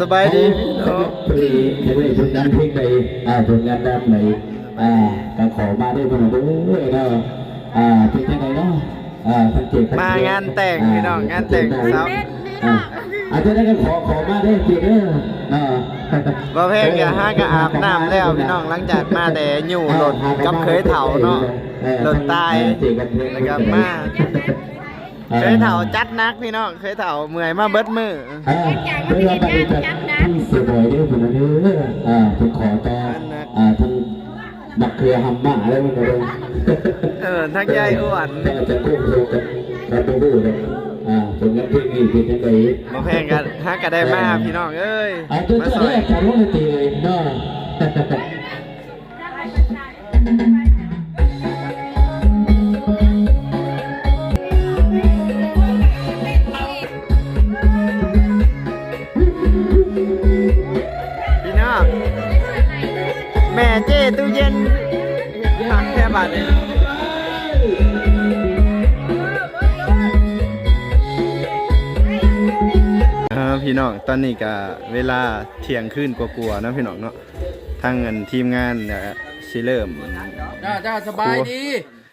สบายดีพี่น้องเพลงเพลงผลงานเพลงใดอ่าผลงานด้านไหนอ่าการขอมาได้พื่นเด้อเนาะอ่าเป็นยังไงเนาะอ่าสังเกตมางานแต่งพี่น้องงานแต่งสาวอ่าอาจจะได้ก็ขอขอมาได้เพียงเด้อเนาะบ่แพงอย่าห้าก็อาบน้ำแล้วพี่น้องหลังจากมาแต่อยู่รถกับเคยเฒ่าเนาะรถตายแล้วก็มา เคยเฒ่าจัดนักพี่น้องเคยเฒ่าเมื่อยมาเบิดมืออ่าเพื่อมาดูจากที่เสียบ่อยเด้อเพื่อนเด้ออ่าเป็นขอต่ออ่าทั้งบักเครือหำหมาแล้วมันก็เลยเออทักยายอ้วนถ้าจะพูดโลกันกันไปดูเลยอ่าผลงานเพลงนี้เป็นยังไงบ่แพงกันฮักก็ได้มาพี่น้องเอ้ยอ่าตัวมาเจ้าซอแรยกของโลกตีเลยเนาะ ตู้เย็นหักแค่บาทเองอ่าพี่น้องตอนนี้ก็เวลาเที่ยงคืนกว่าๆเนาะพี่น้องเนาะทางเงินทีมงานเนี่ยสิเริ่มจ้าจ้าสบายดี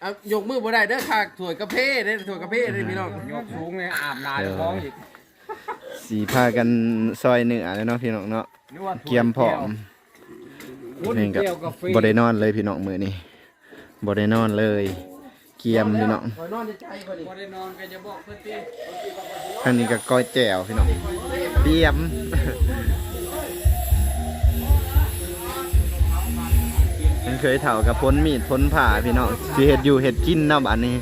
เอายกมือบ่ได้เด้อค่ะถวยกาแฟเด้อถวยกาแฟเด้อพี่น้องยกสูงเลยอาบน้ำท้องอีกสีพากันซอยเนื้อเลยเนาะพี่น้องเนาะเกียมพร้อม นี่กับ่ได้นอนเลยพี่น้องมื้อนี้บ่ได้นอนเลยเกียมพี่น้องคอยนอนในใจก่อนดิบ่ได้นอนก็จะบอกเพิ่นติอันนี้ก็ก้อยแจ่วพี่น้องเตรียมมันเคยเถ่ากับพ้นมีดพ้นผ่าพี่น้องสิเห็ดอยู่เห็ดกินเนาะบัดนี้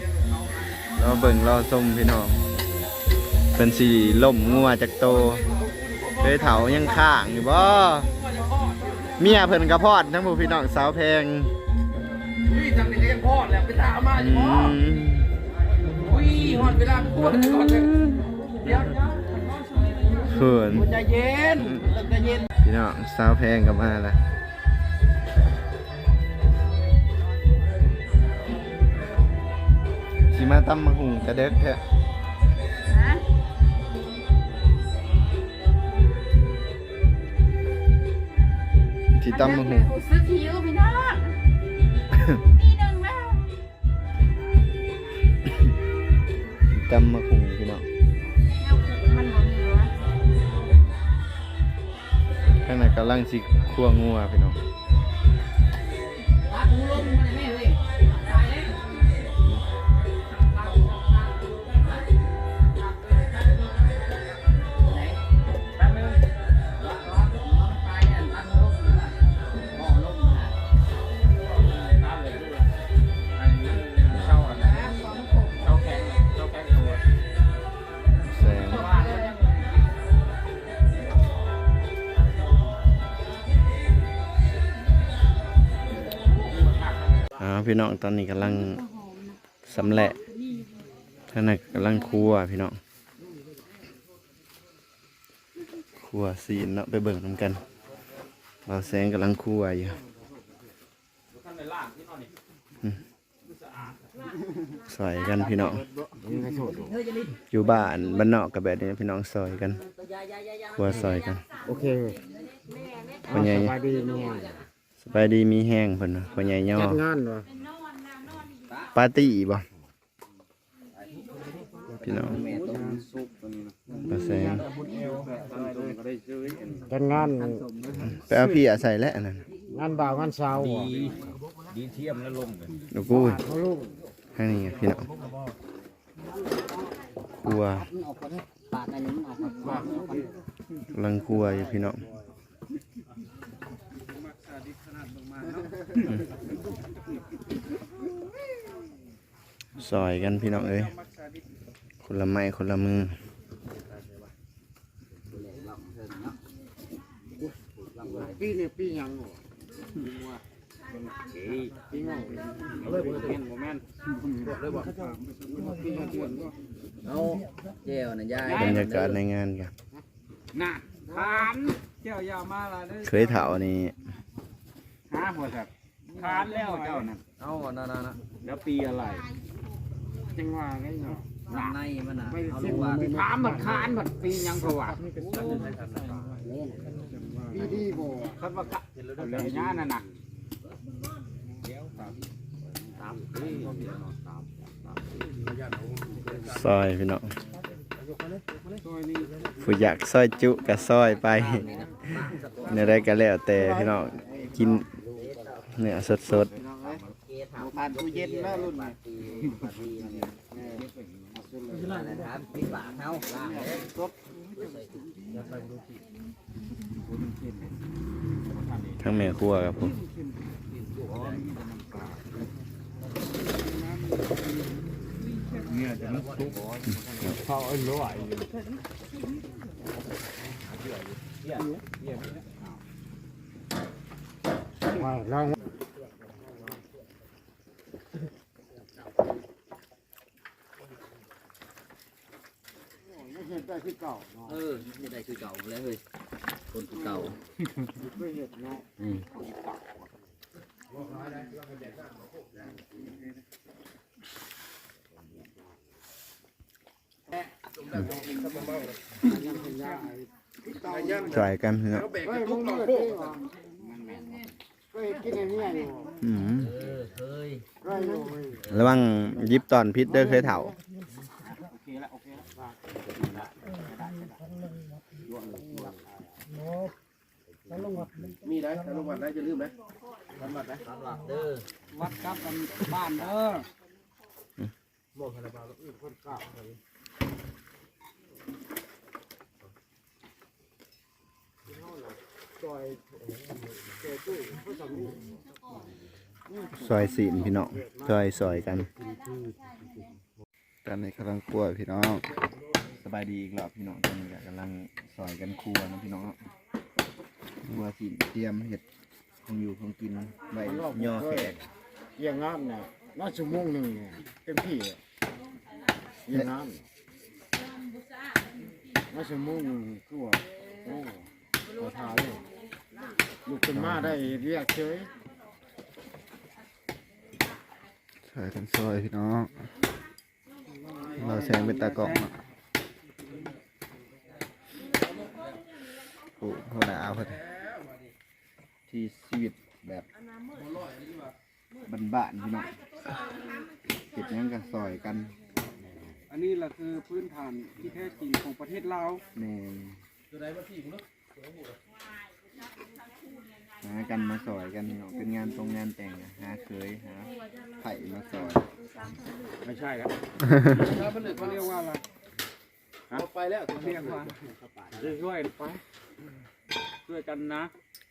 รอเบิ่งรอส้มพี่น้องเป็นสีล่มงัวจากโตเคยเถายังข้างอยู่บ่ เมียเพิ่นกระพอดทั้งผู้พี่น้องสาวแพงอุ้ยทำนี่ก็ยังพอดแล้วไปตามมาอือยู่บ่มอุ้ยฮอดเวลาปวดก่อนเลยเดี๋ยวเขินใจเย็นใจเย็นพี่น้องสาวแพงกลับมาแล้วสิมาตำมะหุงกระเด็กแท้ ที่ตำมะหุงซื้อคิวพี่น้องปีหนึ่งแล้วตำมะหุงพี่น้องมันบ่มีวะข้างในกำลังสิคั่วงัวพี่น้อง อ่าพี่น้องตอนนี้กำลังสำแหละท่านน่ะกำลังครัวพี่น้องครัวซีนเนาะไปเบิ่งนำกันเราแสงกำลังครัวอยู่อืมซอยกันพี่น้อง อยู่บ้านบ้านนอกกับแบบนี้พี่น้องซอยกันครัวซอยกัน โอเคพ่อใหญ่สบายดีเนี่ยส บายดีมีแห้งเพิ่นน่ะพ่อใหญ่ย่อจัดงานวะปาร์ตี้บ่พี่น้องมาแซงจัดงานไปเอาพี่อาศัยแล้วอันนั้นงานบ่าวงานสาวอะดูกูเอาลูกข้างนี้ไงพี่น้องกลัวกำลังกลัวอยู่พี่น้องอืม ซอยกันพี่น้องเอ้ยคนละไม้คนละมือปีเนี่ยปีหยังวะปีเงาเลยบ่เห็นบ่แม่นเลยบ่ปีเงาเดือนบ่เอาเจ้าน่ะยายบรรยากาศในงานกันน่ะทานเจ้ายาวมาละเด้อเคยเถานี่หาหัวสับ ทานแล้วเจ้าน่ะเอาน่ะๆๆแล้วปีอะไร จังหวะไงเนาะในมันน่ะไปเอาเส้ลนงว่าถามมันคานมันปียังเพราะว่าปีดีบ่คันว่าคะเลยงานนั่นน่ะซอยพี่น้องผู้อยากซอยจุก็ซอยไปเนี่ยได้ก็แล้วแต่พี่น้องกิน เนื้อสดผ่านตู้เย็นแล้วรุ่นนี้ครับปิดปากเฮาล่างเลยๆทั้งแม่ครัวครับผมมาลองไม่เห็นไคือเก่าเนาะเออนี่ได้คือเก่าแล้วเฮ้ยคนคือเก่าไม่เห็นเนาะอืมซอยกันพี่น้องเฮ้ยมึงเลิกเหรอเฮ้ยกินอันนี้อยู่อืมเออเฮ้ยเฮ้ยอยู่เฮ้ยระวังยิบตอนพิษเด้อเคยเถ่าโอเคละโอเคละ มีได้ถ้าลงวัดได้จะลืมไหมวัดวัดได้สำหรับเด้อวัดกับบ้านเด้อซอยสีนพี่น้องซอยซอยกันตอนนี้กำลังครัวพี่น้องสบายดีอีกรอบพี่น้องตอนนี้ก็กำลังซอยกันครัวนะพี่น้อง ครัวสีเตรียมเห็ดของอยู่ของกินใบยอแขกเยี่ยงงามเนี่ยน่าชั่วโมงหนึ่งเนี่ยเต็มที่อะเยี่ยงงามน่าชั่วโมงหนึ่งคือว่าโอ้ขอทาเลยลุกขึ้นมาได้เรียกเฉยซอยกันซอยพี่น้องเราแซงเป็นตากล้องเนาะโอ้โหหนาวพอดี ที่ชีวิตแบบบ้านๆพี่น้องเก็บยังกันซอยกันอันนี้แหละคือพื้นฐานที่แท้จริงของประเทศลาวแม่นหากันมาซอยกันพี่น้องเป็นงานตรงงานแต่งอะหาเคยหาไผ่มาซอย ไม่ใช่แล้วเขาเรียกว่าอะไรไปแล้วเรียกว่าช่วยไปช่วยกันนะ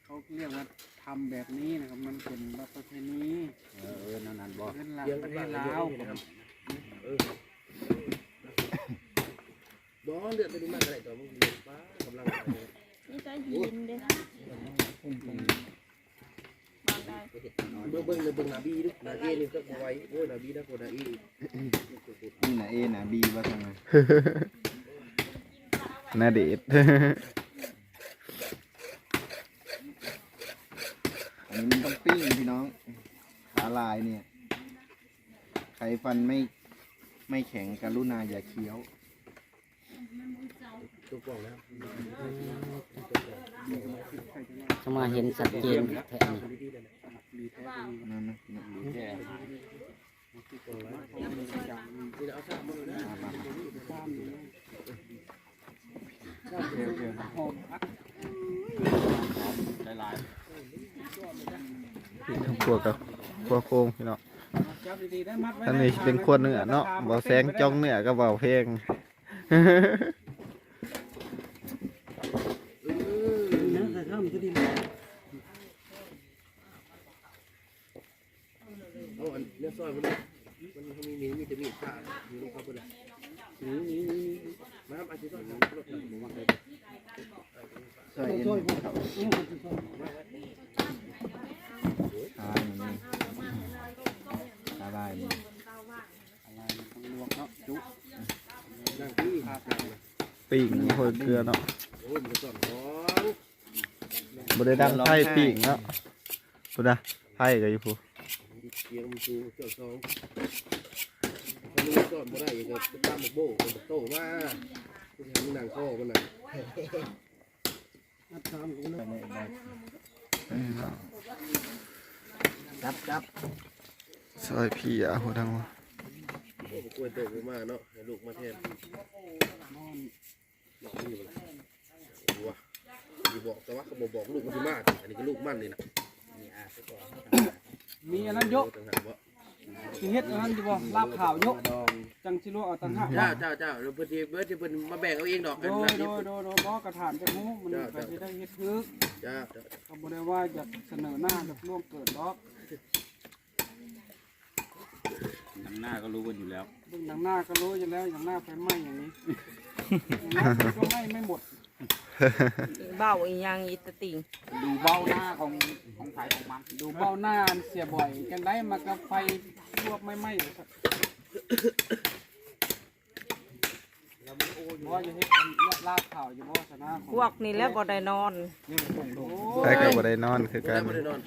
เขาเรียกว่าทำแบบนี้นะครับ มันเป็นประเพณีเออนั่นนั่นบอกเป็นหลักประเทศลาวนี่จะยินเด้บอกได้เบิ่งเบิ่งเลยเบิ่งนาบีดินาเอนี่ก็บ่ไหวโอ้ยนาบีนะคนนาอีนี่นะเอนะบีว่าทำไงนาเดช อันนี้มันต้องปิ้งพี่น้องขาลายเนี่ยใครฟันไม่ไม่แข็งกรุณาอย่าเคี้ยวจะมาเห็นสัดเจนแท้นี่นั่นนะพี่น้องดูแค่ทั้งพวกกับพวกโค้งพี่ น้องจับดีๆได้มัดไว้ท่านนี้เป็นคนเหนือเนาะเบาแสงจ้องเหนือก็เบาเพลง เอาอันเนื้อซอยมันมันมีมีมีแต่มีดผ่าอยู่ตรงเขาเพิ่นน่ะนี่นี่นี่มาครับอาชีพซอยรถบ่ว่าได้ ใส่เอ็นเขาทานนี่ตาลายนี่ ลวกเนาะจุ นั่งที่ภาพนั่ง ปิ้งโคตรเกลือเนาะโอ้ยมันสอนของบได้ดังไพ่ปิ้งเนาะพูดนะไพ่ก็อยู่พูเสียงมันสูเจ้าสองมีก่อนบ่ได้อีกก็ตามหมกโบ้หมกโตมาคุณเห็นหนังคอมันน่ะจับจับซอยพี่อะหัวดังวะกล้วยโตไปมาเนาะให้ลูกมาแทน บอกนี่บ่ล่ะว้าสิบอกแต่ว่าเขาบ่บอกลูกมันสิมาอันนี้ก็ลูกมันนี่นะมีอันนั้นยกต่างหากว่าสิเฮ็ดอันนั้นอยู่บ่ลาบขาวยกจังสิลวกเอาตังหากเจ้าเจ้าเจ้าแล้วเพิ่นสิเบิดที่เพิ่นมาแบ่งเอาเองดอกโดกันยนะโดยโดยโดยบ่กระถานจังฮู้มันก็สิได้เฮ็ดคึกเจ้าเจ้าก็บ่ได้ว่าอยากเสนอหน้ากับร่วมเกิดดอกหนังหน้าก็รู้กันอยู่แล้วเบิ่งหนังหน้าก็รู้อยู่แล้วอย่างหน้าไฟไหม้อย่างนี้หน้า ก็ไหม้ไม่หมด เบ้าอีหยังอีตะติงดูเบ้าหน้าของของไผของมัน ดูเบ้าหน้าเสียบ่อย กันได้มากับไฟรวบไม่ไหม้ บบ่อย่าเฮ็ดอันเลือดลาดข่าวอยู่บ่ชนะของพวกนี่แหล้วบ่ได้นอนใครก็บ่ได้นอนคือกันบ่ได้นอน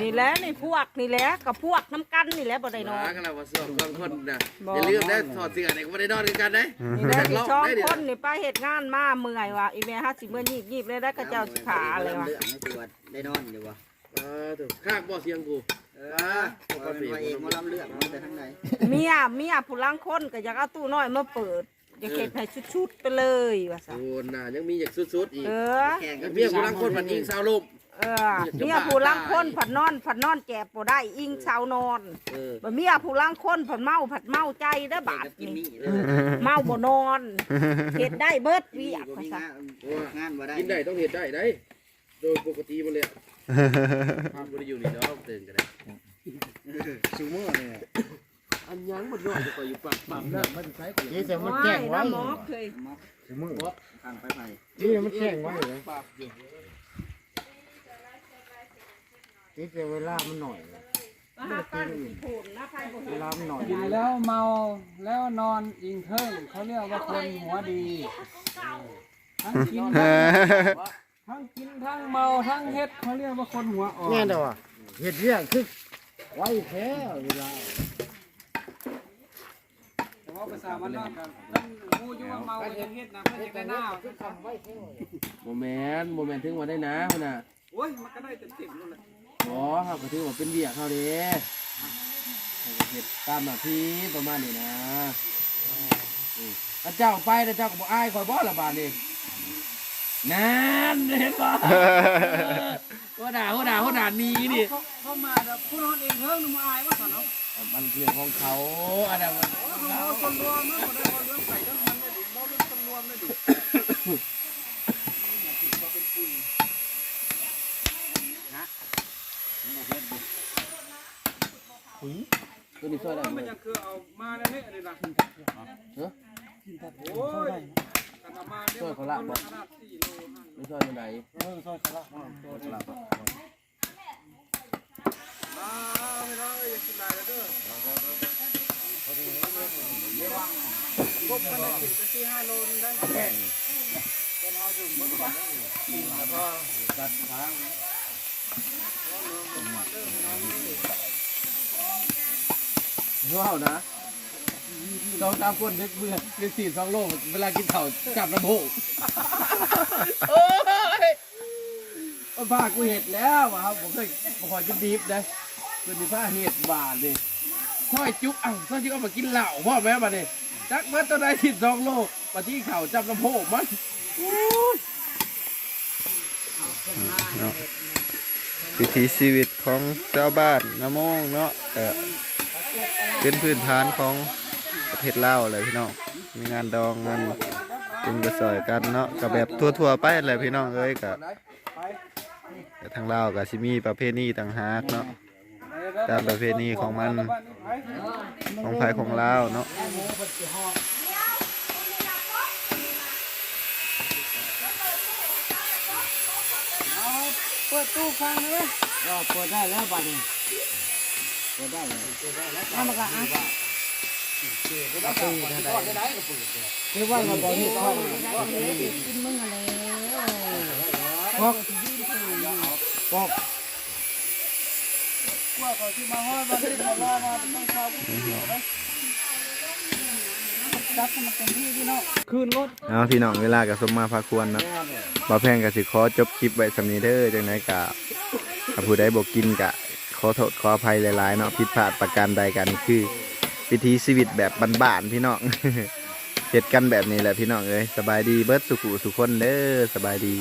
นี่แหละนี่พวกนี่แหละกับพวกน้ำกันนี่แหละบ่ได้นอนมากันแล้วว่าสองสองคนน่ะบ่ อย่าลืมนะถอดเสื้อนี่ก็บ่ได้นอนกันกันเด้นี่แหละที่ช่องได้เดี๋ยวคนนี่ไปเหตุงานมาเมื่อยว่ะอีแม่ห้าสิเมื่อยีบยีบเลยได้กระเจ้าสิขาเลยว่ะเรื่องไม่ปวดได้นอนอยู่วะเออถูกข้างบ่เสียงกูเออว่าเป็นว่าเองมาลำเลือกมาแต่ทั้งไหนเมียเมียผู้ลังคนก็อยากเอาตู้น้อยมาเปิด อยากเก็บให้ชุดๆไปเลยว่าซะ โอ้น่ะยังมีอยากสุดๆอีกเออแข่งกัแล้นวเมียกูรังคนมันยิงสาวลม เออเมียผู้ลังคนผัดนอนผัดนอนแก่บ่ได้อิงเช้านอนเออบ่เมียผู้ลังคนผัดเมาผัดเมาใจเด้อบาดกินนี่มีเลยเมาบ่นอนเฮ็ดได้เบิดเวียกบ่ว่ามีซะงานงานบ่ได้กินได้ต้องเฮ็ดได้ได้ โดยปกติมันเลยอะบ่ได้อยู่นี่เนาะตื่นกันได้ซูเมอร์เนี่ย อันยังมันน้อยจะก็อยู่ปากปากนะมันใช้กันนี่แต่มันโอ้แจ้ยงไว้น้ำหมอเคยซูเมอร์ทางไปไผนี่มันแจ้งไว้เลยปากอยู่นี่แต่เวลามันหน่อยมาตั้งสิโผนนะใครบ่เวเห็นลามันหน่อยกินแล้วเมาแล้วนอนอิงเทิงเขาเรียกว่าคนหัวดีทั้งกินทั้งกินทั้งเมาทั้งเฮ็ดเขาเรียกว่าคนหัวอ่อนแน่นอนเห็ดเรื่องคือไว้แท้เวลา แต่ว่าภาษามันนอกกันนั่นมูอยู่ว่าเมาก็ยังเฮ็ดนะเพื่อจะได้หน้าบ่แม่นบ่แม่นถึงว่าได้นะพุ่นน่ะโอ้ยมันก็ได้เต็มๆนั่นแหละอ๋อเฮาก็ถือว่าเป็นเวียกเฮาเด้เฮาก็เฮ็ดตามหน้าที่ประมาณนี้นะอืมถ้าเจ้าไปแล้วเจ้าก็บ่อายข่อยบ่ล่ะบาดนี้นั่นเห็นบ่ หัวหน้าหัวหน้าหัวหน้าหนีนี่ เขาเขามาแบบผู้นอนเองเฮิงนึกมาอายว่าสันเนาะมันเรื่องของเขาอันนั้นมันเอาคนรวมนะคนได้คนรวมใส่ทั้งมันเลยดิบ่เรื่องคนรวมเลยดิตัวนี้ช่วยได้มันไหมยังคือเอามาแล้วนี่อันนี้นะเออโอ้ยกันเอามาเนี่ยมันขนาดสี่โลห้าไม่ช่วยยังไงเออซอยสลักตัวสลักมาไม่ได้อย่ากินลายแล้วเด้อครบกันได้กินจะสี่ห้าโลได้แค่ก็เอาอยู่บนก่อนแล้วก็ตัดทาง ว้าวนะสองสามคนเด็กเบื่อเด็กสี่สองโลเวลากินข้าวจับระโบกโอ้ยมันพากูเห็ดแล้ววะครับผมเคยผมคอยกินดีฟนะ เป็นผ้าเห็ดบาทเลยซอยจุกเอ้าซอยจุกเอามากินเหล้าพ่อแม่มาเนี่ยจักมื่อตัวใดสิบสองโลมาที่เข่าจับลำโพงมันวิถีชีวิตของชาวบ้านน้ำมงเนาะเออเป็นพื้นฐานของประเทศลาวเลยพี่น้อง มีงานดองงานจุงกระสอยกันเนาะก็แบบทั่วๆไปแหละพี่น้องเอ้ยก็แต่ทางลาวก็สิมีประเพณีต่างหากเนาะ ตามประเพณีของมันของไทยของลาวเนาะเปิดตู้ฟังเลยก็เปิดได้แล้วบัดนี้เปิดได้เลยเอามาก็อะคือว่าเราตอนนี้เข้ากินมึงอะไรพอกพอก กว่าก่อนที่มาห้อยมาที่มารอมาต้องเข้าผู้หญิงนะจัดให้มันเต็มที่พี่น้องคืนรถเอาพี่น้องเวลากับสมมาพาควรเนาะบ่แพงก็สิขอจบคลิปไว้สำนีเด้อจังไดกะถ้าผู้ใดบ่กินกะขอโทษขออภัยหลายๆเนาะผิดพลาดประการใดกันคือวิถีชีวิตแบบบ้านๆพี่น้องเฮ็ดกันแบบนี้แหละพี่น้องเอ้ยสบายดีเบิร์ดสุขุสุขคนเด้อสบายดี